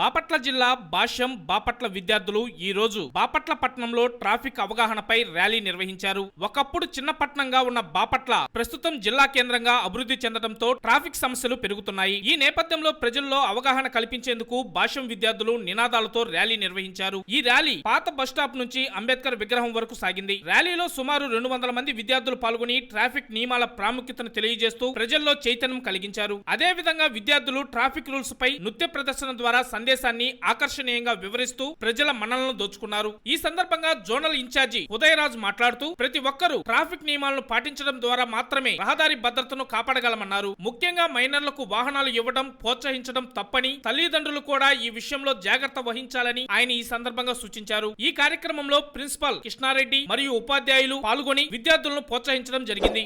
బాపట్ల జిల్లా భాష్యం బాపట్ల విద్యార్థులు ఈ రోజు బాపట్ల పట్టణంలో ట్రాఫిక్ అవగాహనపై ర్యాలీ నిర్వహించారు. ఒకప్పుడు చిన్న పట్టణంగా ఉన్న బాపట్ల ప్రస్తుతం జిల్లా కేంద్రంగా అభివృద్ధి చెందడంతో ట్రాఫిక్ సమస్యలు పెరుగుతున్నాయి. ఈ నేపథ్యంలో ప్రజల్లో అవగాహన కల్పించేందుకు భాష్యం విద్యార్థులు నినాదాలతో ర్యాలీ నిర్వహించారు. ఈ ర్యాలీ పాత బస్టాప్ నుంచి అంబేద్కర్ విగ్రహం వరకు సాగింది. ర్యాలీలో సుమారు రెండు వందల మంది విద్యార్థులు పాల్గొని ట్రాఫిక్ నియమాల ప్రాముఖ్యతను తెలియజేస్తూ ప్రజల్లో చైతన్యం కలిగించారు. అదే విధంగా విద్యార్థులు ట్రాఫిక్ రూల్స్ పై నృత్య ప్రదర్శన ద్వారా సందేశాన్ని ఆకర్షణీయంగా వివరిస్తూ ప్రజల మనలను దోచుకున్నారు. ఈ సందర్భంగా జోనల్ ఇన్ఛార్జి ఉదయరాజు మాట్లాడుతూ ప్రతి ఒక్కరూ ట్రాఫిక్ నియమాలను పాటించడం ద్వారా మాత్రమే రహదారి భద్రతను కాపాడగలమన్నారు. ముఖ్యంగా మైనర్లకు వాహనాలు ఇవ్వడం ప్రోత్సహించడం తప్పని తల్లిదండ్రులు కూడా ఈ విషయంలో జాగ్రత్త వహించాలని ఆయన ఈ సందర్భంగా సూచించారు. ఈ కార్యక్రమంలో ప్రిన్సిపాల్ కృష్ణారెడ్డి మరియు ఉపాధ్యాయులు పాల్గొని విద్యార్థులను ప్రోత్సహించడం జరిగింది.